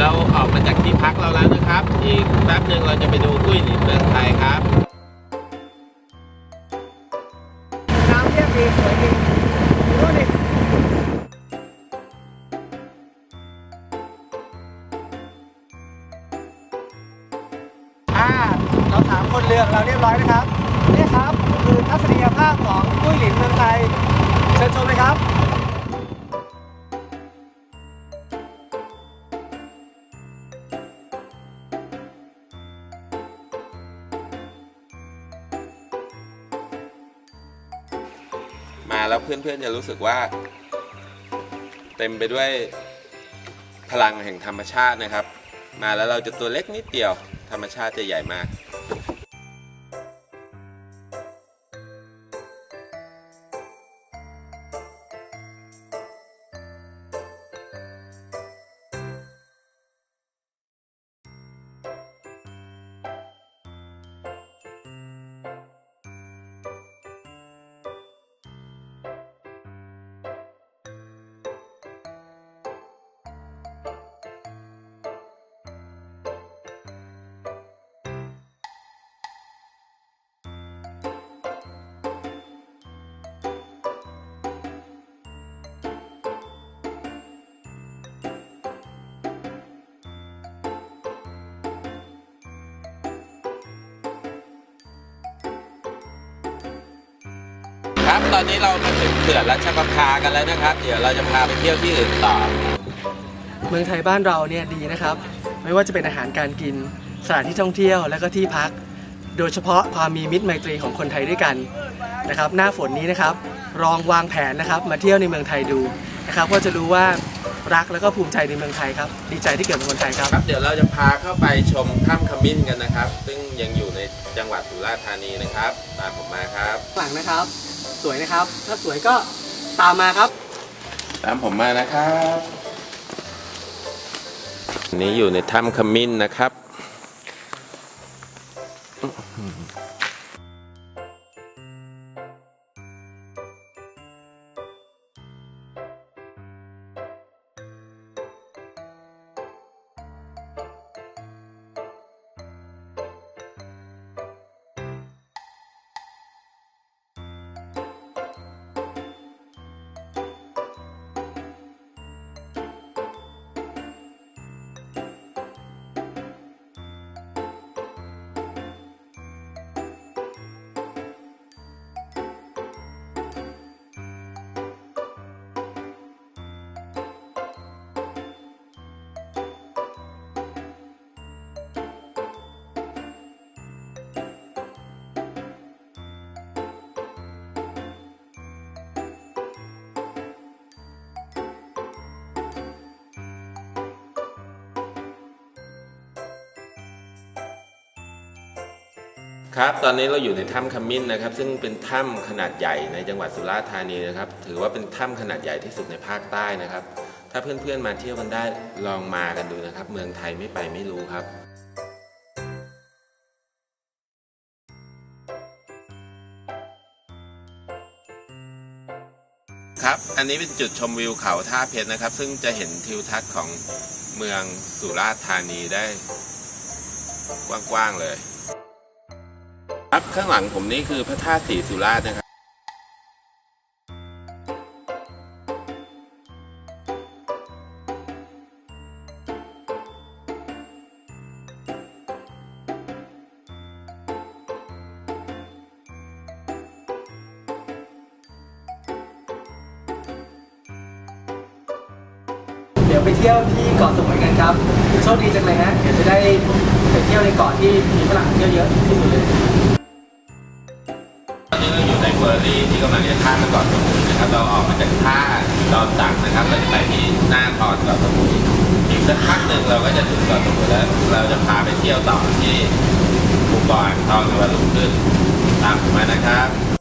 เราออกมาจากที่พักเราแล้วนะครับ อีกแป๊บหนึ่งเราจะไปดูกุ้ยหลินเมืองไทยครับน้ำเยี่ยมดีสวยดีดูดิอ่าเราถามคนเรือเราเรียบร้อยนะครับนี่ครับ คือทัศนียภาพของกุ้ยหลินเมืองไทย เชิญชมเลยครับ แล้วเพื่อนๆจะรู้สึกว่า เต็มไปด้วยพลังแห่งธรรมชาตินะครับ มาแล้วเราจะตัวเล็กนิดเดียว ธรรมชาติจะใหญ่มาก ครับ ตอนนี้เรามาถึงเขื่อนรัชประภากันแล้วนะครับ เดี๋ยวเราจะพาไปเที่ยวที่อื่นต่อ เมืองไทยบ้านเราเนี่ยดีนะครับ ไม่ว่าจะเป็นอาหารการกิน สถานที่ท่องเที่ยวและก็ที่พัก โดยเฉพาะความมีมิตรไมตรีของคนไทยด้วยกันนะครับ หน้าฝนนี้นะครับลองวางแผนนะครับ มาเที่ยวในเมืองไทยดูนะครับก็จะรู้ว่ารักแล้วก็ภูมิใจในเมืองไทยครับ ดีใจที่เกิดเป็นคนไทยครับ ครับ เดี๋ยวเราจะพาเข้าไปชมถ้ำขมิ้นกันนะครับ ซึ่งยังอยู่ในจังหวัดสุราษฎร์ธานีนะครับ ตามผมมาครับ หลังนะครับ สวยนะครับ ถ้าสวยก็ตามมาครับ ตามผมมานะครับอันนี้อยู่ในถ้ำขมิ้นนะครับ ครับตอนนี้เราอยู่ในถ้ำขมิ้นนะครับ ซึ่งเป็นถ้ำขนาดใหญ่ในจังหวัดสุราษฎร์ธานีนะครับ ถือว่าเป็นถ้ำขนาดใหญ่ที่สุดในภาคใต้นะครับ ถ้าเพื่อนๆมาเที่ยวกันได้ลองมากันดูนะครับ เมืองไทยไม่ไปไม่รู้ครับครับ อันนี้เป็นจุดชมวิวเขาท่าเพชรนะครับ ซึ่งจะเห็นทิวทัศน์ของเมืองสุราษฎร์ธานีได้กว้างๆเลย ครับข้างหลังผมนี่คือพระธาตุศรีสุราษฎร์นะครับเดี๋ยวไปเที่ยวที่เกาะสมุยกันครับ โชคดีจังเลยฮะ เดี๋ยวจะได้ไปเที่ยวในเกาะที่มีฝรั่งเที่ยวเยอะที่สุดเลย อยู่ในเฟอรี่ที่กำลังจะข้ามไปเกาะสมุยนะครับ เราออกมาจากท่าดอนตักนะครับเราจะไปที่หน้าทอนเกาะสมุยอีกสักพักหนึ่งเราก็จะถึงเกาะสมุยแล้ว เราจะพาไปเที่ยวต่อที่บุกาะอ่างทองในวันรุ่งขึ้นตามผมมานะครับ